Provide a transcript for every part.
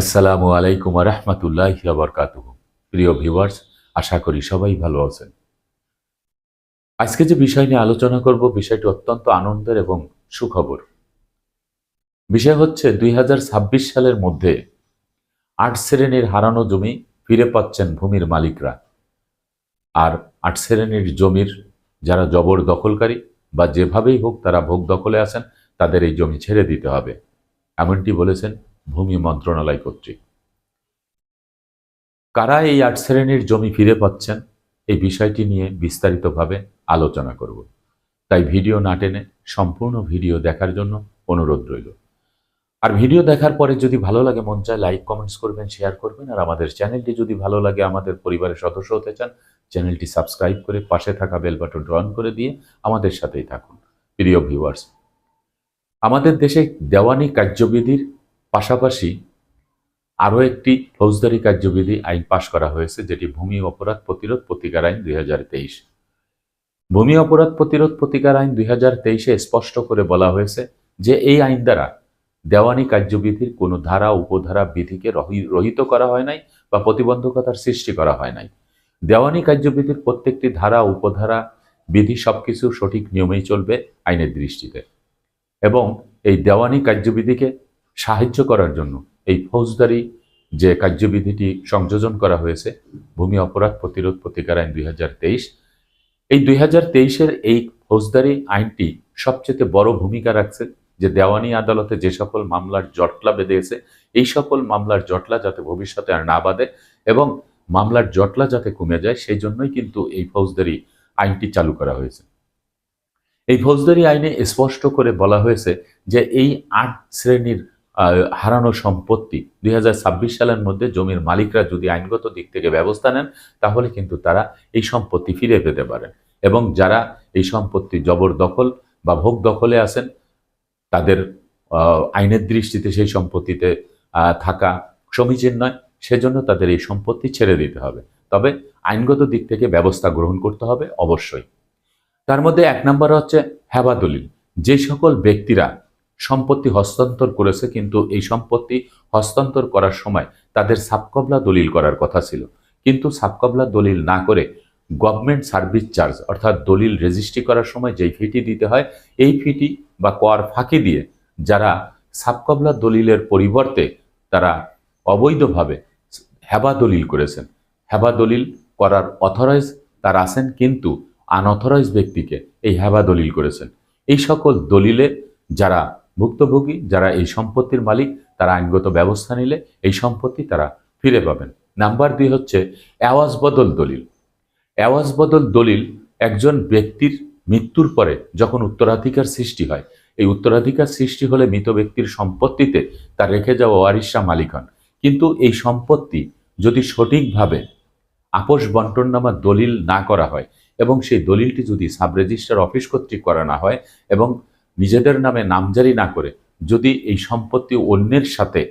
আসসালামু আলাইকুম রহমতুল্লাহ বরকাত প্রিয় ভিউয়ার্স, আশা করি সবাই ভালো আছেন। আজকে যে বিষয় নিয়ে আলোচনা করব, বিষয়টি অত্যন্ত আনন্দের এবং সুখবর। বিষয় হচ্ছে, দুই সালের মধ্যে আট শ্রেণির হারানো জমি ফিরে পাচ্ছেন ভূমির মালিকরা। আর আট শ্রেণির জমির যারা জবর দখলকারী বা যেভাবেই হোক তারা ভোগ দখলে আছেন, তাদের এই জমি ছেড়ে দিতে হবে। এমনটি বলেছেন ভূমি মন্ত্রণালয় কর্তৃক। কারা এই আট শ্রেণির জমি ফিরে পাচ্ছেন? এই বিষয়টি নিয়ে বিস্তারিতভাবে আলোচনা করব। তাই ভিডিও না টেনে সম্পূর্ণ ভিডিও দেখার জন্য অনুরোধ রইল। আর ভিডিও দেখার পরে যদি ভালো লাগে, মন চায় লাইক, কমেন্টস করবেন, শেয়ার করবেন, আর আমাদের চ্যানেলটি যদি ভালো লাগে, আমাদের পরিবারের সদস্য হতে চান, চ্যানেলটি সাবস্ক্রাইব করে পাশে থাকা বেল বাটন অন করে দিয়ে আমাদের সাথেই থাকুন। প্রিয় ভিউয়ার্স, আমাদের দেশে দেওয়ানি কার্যবিধির পাশাপাশি আরও একটি ফৌজদারি কার্যবিধি আইন পাশ করা হয়েছে, যেটি ভূমি অপরাধ প্রতিরোধ প্রতিকার আইন দুই ভূমি অপরাধ প্রতিরোধ প্রতিকার আইন দুই হাজার তেইশে স্পষ্ট করে বলা হয়েছে যে এই আইন দ্বারা দেওয়ানি কার্যবিধির কোনো ধারা, উপধারা, বিধিকে রহি- রহিত করা হয় নাই বা প্রতিবন্ধকতার সৃষ্টি করা হয় নাই। দেওয়ানি কার্যবিধির প্রত্যেকটি ধারা, উপধারা, বিধি সবকিছু সঠিক নিয়মেই চলবে আইনের দৃষ্টিতে। এবং এই দেওয়ানি কার্যবিধিকে সাহায্য করার জন্য এই ফৌজদারি যে কার্যবিধিটি সংযোজন করা হয়েছে, ভূমি অপরাধ প্রতিরোধ প্রতিকার আইন দুই এই দুই হাজার এই ফৌজদারি আইনটি সবচেয়ে বড় ভূমিকা রাখছে যে দেওয়ানি আদালতে যে সকল মামলার জটলা বেঁধেছে, এই সকল মামলার জটলা যাতে ভবিষ্যতে আর না বাঁধে এবং মামলার জটলা যাতে কমে যায়, সেই জন্যই কিন্তু এই ফৌজদারি আইনটি চালু করা হয়েছে। এই ফৌজদারি আইনে স্পষ্ট করে বলা হয়েছে যে এই আট শ্রেণির হারানো সম্পত্তি দুই হাজার ছাব্বিশ সালের মধ্যে জমির মালিকরা যদি আইনগত দিক থেকে ব্যবস্থা নেন, তাহলে কিন্তু তারা এই সম্পত্তি ফিরে পেতে পারেন। এবং যারা এই সম্পত্তি জবরদখল বা ভোগ দখলে আছেন, তাদের আইনের দৃষ্টিতে সেই সম্পত্তিতে থাকা সমীচীন নয়। সেজন্য তাদের এই সম্পত্তি ছেড়ে দিতে হবে। তবে আইনগত দিক থেকে ব্যবস্থা গ্রহণ করতে হবে অবশ্যই। তার মধ্যে এক নম্বর হচ্ছে হেবা দলিল। যে সকল ব্যক্তিরা সম্পত্তি হস্তান্তর করেছে, কিন্তু এই সম্পত্তি হস্তান্তর করার সময় তাদের সাবকবলা দলিল করার কথা ছিল। কিন্তু সাবকবলা দলিল না করে গভর্নমেন্ট সার্ভিস চার্জ অর্থাৎ দলিল রেজিস্ট্রি করার সময় যেই ফিটি দিতে হয়, এই ফিটি বা কর ফাঁকি দিয়ে যারা সাবকবলা দলিলের পরিবর্তে তারা অবৈধভাবে হেবা দলিল করেছেন। হেবা দলিল করার অথরাইজ তারা আছেন, কিন্তু আনঅথরাইজ ব্যক্তিকে এই হেবা দলিল করেছেন। এই সকল দলিলে যারা ভুক্তভোগী, যারা এই সম্পত্তির মালিক, তারা আইনগত ব্যবস্থা নিলে এই সম্পত্তি তারা ফিরে পাবেন। নাম্বার দুই হচ্ছে অ্যাওয়াজ বদল দলিল। অ্যাওয়াজ বদল দলিল একজন ব্যক্তির মৃত্যুর পরে যখন উত্তরাধিকার সৃষ্টি হয়, এই উত্তরাধিকার সৃষ্টি হলে মৃত ব্যক্তির সম্পত্তিতে তার রেখে যাওয়া ওয়ারিশা মালিক হন। কিন্তু এই সম্পত্তি যদি সঠিকভাবে আপোষ বন্টননামা দলিল না করা হয় এবং সেই দলিলটি যদি সাব রেজিস্ট্রার অফিস কর্তৃক করা না হয় এবং নিজেদের নামে নামজারি না করে যদি এই সম্পত্তি অন্যের সাথে,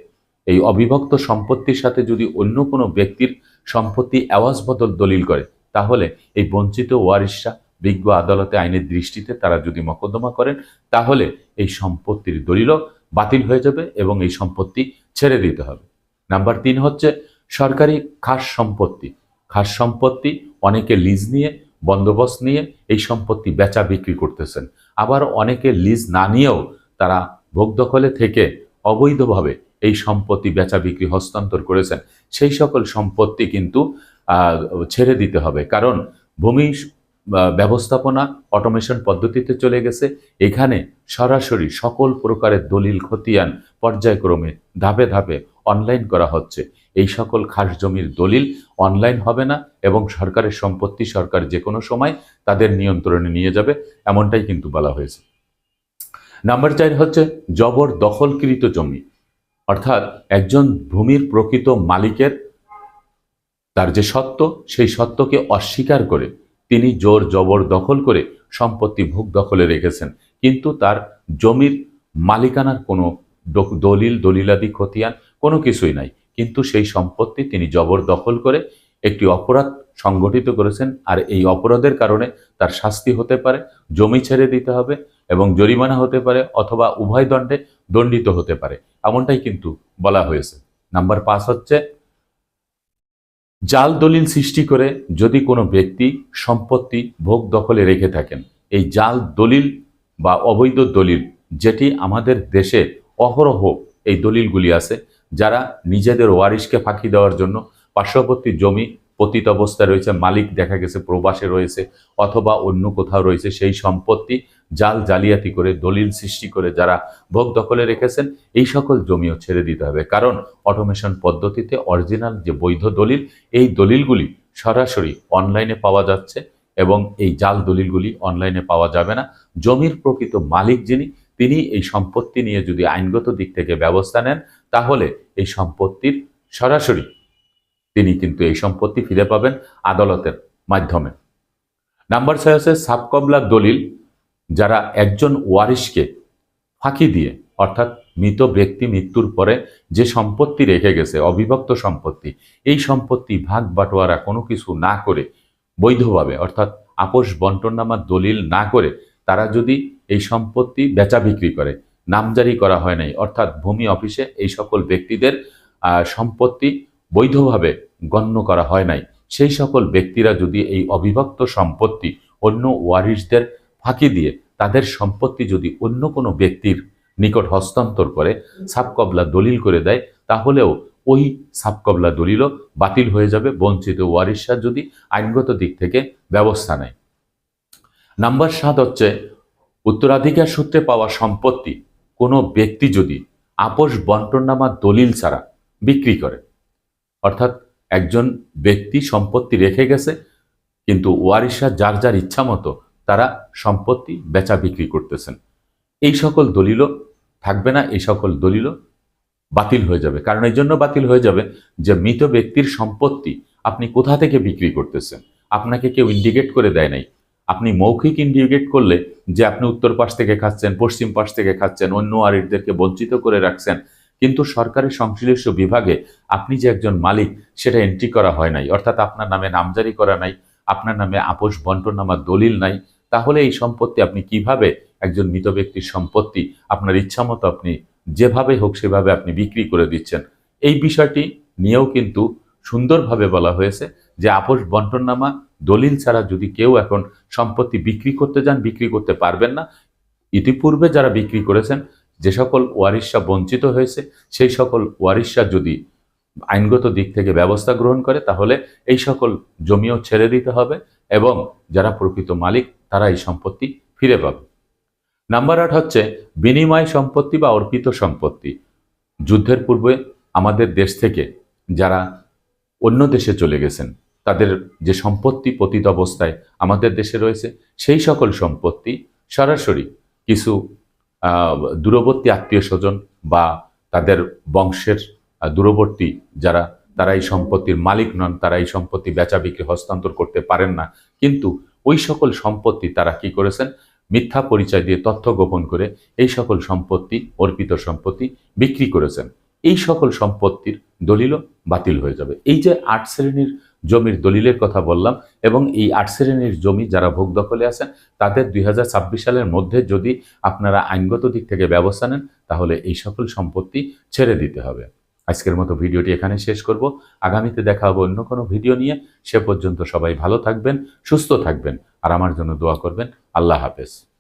এই অবিভক্ত সম্পত্তির সাথে যদি অন্য কোনো ব্যক্তির সম্পত্তি আওয়াজ বদল দলিল করে, তাহলে এই বঞ্চিত ওয়ারিশরা বিজ্ঞ আদালতে আইনের দৃষ্টিতে তারা যদি মকদ্দমা করেন, তাহলে এই সম্পত্তির দলিলও বাতিল হয়ে যাবে এবং এই সম্পত্তি ছেড়ে দিতে হবে। নাম্বার তিন হচ্ছে সরকারি খাস সম্পত্তি। খাস সম্পত্তি অনেকে লিজ নিয়ে বন্দোবস্ত নিয়ে এই সম্পত্তি বেচা বিক্রি করতেছেন। আবার অনেকে লিজ না নিয়েও তারা ভোগ দখলে থেকে অবৈধভাবে এই সম্পত্তি বেচা বিক্রি হস্তান্তর করেছেন। সেই সকল সম্পত্তি কিন্তু ছেড়ে দিতে হবে। কারণ ভূমি ব্যবস্থাপনা অটোমেশন পদ্ধতিতে চলে গেছে। এখানে সরাসরি সকল প্রকারের দলিল, খতিয়ান পর্যায়ক্রমে ধাপে ধাপে অনলাইন করা হচ্ছে। এই সকল খাস জমির দলিল অনলাইন হবে না এবং সরকারের সম্পত্তি সরকার যে কোনো সময় তাদের নিয়ন্ত্রণে নিয়ে যাবে, এমনটাই কিন্তু বলা হয়েছে। নাম্বার চার হচ্ছে জবর দখলকৃত জমি। অর্থাৎ একজন ভূমির প্রকৃত মালিকের তার যে সত্ত্ব সেই সত্ত্বকে অস্বীকার করে তিনি জোর জবর দখল করে সম্পত্তি ভোগ দখলে রেখেছেন। কিন্তু তার জমির মালিকানার কোনো দলিল, দলিলাদি, খতিয়ান কোনো কিছুই নাই। কিন্তু সেই সম্পত্তি তিনি জবর দখল করে একটি অপরাধ সংগঠিত করেছেন আর এই অপরাধের কারণে তার শাস্তি হতে পারে, জমি ছেড়ে দিতে হবে এবং জরিমানা হতে পারে অথবা উভয় দণ্ডে দণ্ডিত হতে পারে। এমনটাই কিন্তু বলা হয়েছে। নাম্বার পাঁচ হচ্ছে, জাল দলিল সৃষ্টি করে যদি কোনো ব্যক্তি সম্পত্তি ভোগ দখলে রেখে থাকেন, এই জাল দলিল বা অবৈধ দলিল যেটি আমাদের দেশে অহরহ এই দলিলগুলি আছে যারা নিজেদের ওয়ারিশকে ফাঁকি দেওয়ার জন্য পার্শ্ববর্তী জমি পতিত অবস্থায় রয়েছে, মালিক দেখা গেছে প্রবাসে রয়েছে অথবা অন্য কোথাও রয়েছে, সেই সম্পত্তি জাল জালিয়াতি করে, দলিল সৃষ্টি করে যারা ভোগ দখলে রেখেছেন, এই সকল জমিও ছেড়ে দিতে হবে। কারণ অটোমেশন পদ্ধতিতে অরিজিনাল যে বৈধ দলিল, এই দলিলগুলি সরাসরি অনলাইনে পাওয়া যাচ্ছে এবং এই জাল দলিলগুলি অনলাইনে পাওয়া যাবে না। জমির প্রকৃত মালিক যিনি, তিনি এই সম্পত্তি নিয়ে যদি আইনগত দিক থেকে ব্যবস্থা নেন তাহলে এই সম্পত্তির সরাসরি তিনি কিন্তু এই সম্পত্তি ফিরে পাবেন আদালতের মাধ্যমে। নাম্বার ছয় আছে সাবকবলা দলিল, যারা একজন ওয়ারিশকে ফাঁকি দিয়ে, অর্থাৎ মৃত ব্যক্তি মৃত্যুর পরে যে সম্পত্তি রেখে গেছে, অবিভক্ত সম্পত্তি, এই সম্পত্তি ভাগ বাটোয়ারা কোনো কিছু না করে বৈধভাবে, অর্থাৎ আপোষ বন্টননামার দলিল না করে, তারা যদি এই সম্পত্তি বেচা বিক্রি করে নামজারি করা হয় নাই। অর্থাৎ ভূমি অফিসে এই সকল ব্যক্তিদের সম্পত্তি বৈধভাবে গণ্য করা হয় নাই। সেই সকল ব্যক্তিরা যদি এই অবিভক্ত সম্পত্তি অন্য ওয়ারিশদের ফাঁকি দিয়ে তাদের সম্পত্তি যদি অন্য কোনো ব্যক্তির নিকট হস্তান্তর করে, সাবকবলা দলিল করে দেয়, তাহলেও ওই সাবকবলা দলিলও বাতিল হয়ে যাবে। বঞ্চিত ওয়ারিশরা যদি আইনগত দিক থেকে ব্যবস্থা নেয়। নাম্বার সাত হচ্ছে, উত্তরাধিকার সূত্রে পাওয়া সম্পত্তি কোনো ব্যক্তি যদি আপোষ বন্টননামা দলিল ছাড়া বিক্রি করে, অর্থাৎ একজন ব্যক্তি সম্পত্তি রেখে গেছে, কিন্তু ওয়ারিশরা যার যার ইচ্ছা মতো তারা সম্পত্তি বেচা বিক্রি করতেছেন, এই সকল দলিলও থাকবে না, এই সকল দলিলও বাতিল হয়ে যাবে। কারণ এই জন্য বাতিল হয়ে যাবে যে মৃত ব্যক্তির সম্পত্তি আপনি কোথা থেকে বিক্রি করতেছেন? আপনাকে কেউ ইন্ডিকেট করে দেয় নাই। আপনি মৌখিক ইন্ডিকেট করলে যে আপনি উত্তর পাশ থেকে খাচ্ছেন, পশ্চিম পাশ থেকে খাচ্ছেন, অন্য আরিফদেরকে বঞ্চিত করে রাখছেন, কিন্তু সরকারের সংশ্লিষ্ট বিভাগে আপনি যে একজন মালিক, সেটা এন্ট্রি করা হয় নাই। অর্থাৎ আপনার নামে নামজারি করা নাই, আপনার নামে আপোষ বন্টনামার দলিল নাই, তাহলে এই সম্পত্তি আপনি কীভাবে একজন মৃত ব্যক্তির সম্পত্তি আপনার ইচ্ছা মতো আপনি যেভাবে হোক সেভাবে আপনি বিক্রি করে দিচ্ছেন? এই বিষয়টি নিয়েও কিন্তু সুন্দরভাবে বলা হয়েছে যে আপোষ বন্টননামা দলিল ছাড়া যদি কেউ এখন সম্পত্তি বিক্রি করতে যান, বিক্রি করতে পারবেন না। ইতিপূর্বে যারা বিক্রি করেছেন, যে সকল ওয়ারিশা বঞ্চিত হয়েছে, সেই সকল ওয়ারিশা যদি আইনগত দিক থেকে ব্যবস্থা গ্রহণ করে, তাহলে এই সকল জমিও ছেড়ে দিতে হবে এবং যারা প্রকৃত মালিক, তারা এই সম্পত্তি ফিরে পাবে। নাম্বার আট হচ্ছে বিনিময় সম্পত্তি বা অর্পিত সম্পত্তি। যুদ্ধের পূর্বে আমাদের দেশ থেকে যারা অন্য দেশে চলে গেছেন তাদের যে সম্পত্তি পতিত অবস্থায় আমাদের দেশে রয়েছে, সেই সকল সম্পত্তি সরাসরি কিছু দূরবর্তী আত্মীয় স্বজন বা তাদের বংশের দূরবর্তী যারা, তারা এই সম্পত্তির মালিক নন, তারা এই সম্পত্তি বেচা বিক্রি, হস্তান্তর করতে পারেন না। কিন্তু ওই সকল সম্পত্তি তারা কি করেছেন? মিথ্যা পরিচয় দিয়ে তথ্য গোপন করে এই সকল সম্পত্তি, অর্পিত সম্পত্তি বিক্রি করেছেন। এই সকল সম্পত্তির দলিলও বাতিল হয়ে যাবে। এই যে আট শ্রেণির জমির দলিলের কথা বললাম এবং এই আট শ্রেণির জমি যারা ভোগ দখলে আছেন, তাদের দুই হাজার ছাব্বিশ সালের মধ্যে যদি আপনারা আইনগত দিক থেকে ব্যবস্থা নেন, তাহলে এই সকল সম্পত্তি ছেড়ে দিতে হবে। আজকের মতো ভিডিওটি এখানে শেষ করব। আগামীতে দেখা হবে অন্য কোনো ভিডিও নিয়ে। সে পর্যন্ত সবাই ভালো থাকবেন, সুস্থ থাকবেন, আর আমার জন্য দোয়া করবেন। আল্লাহ হাফেজ।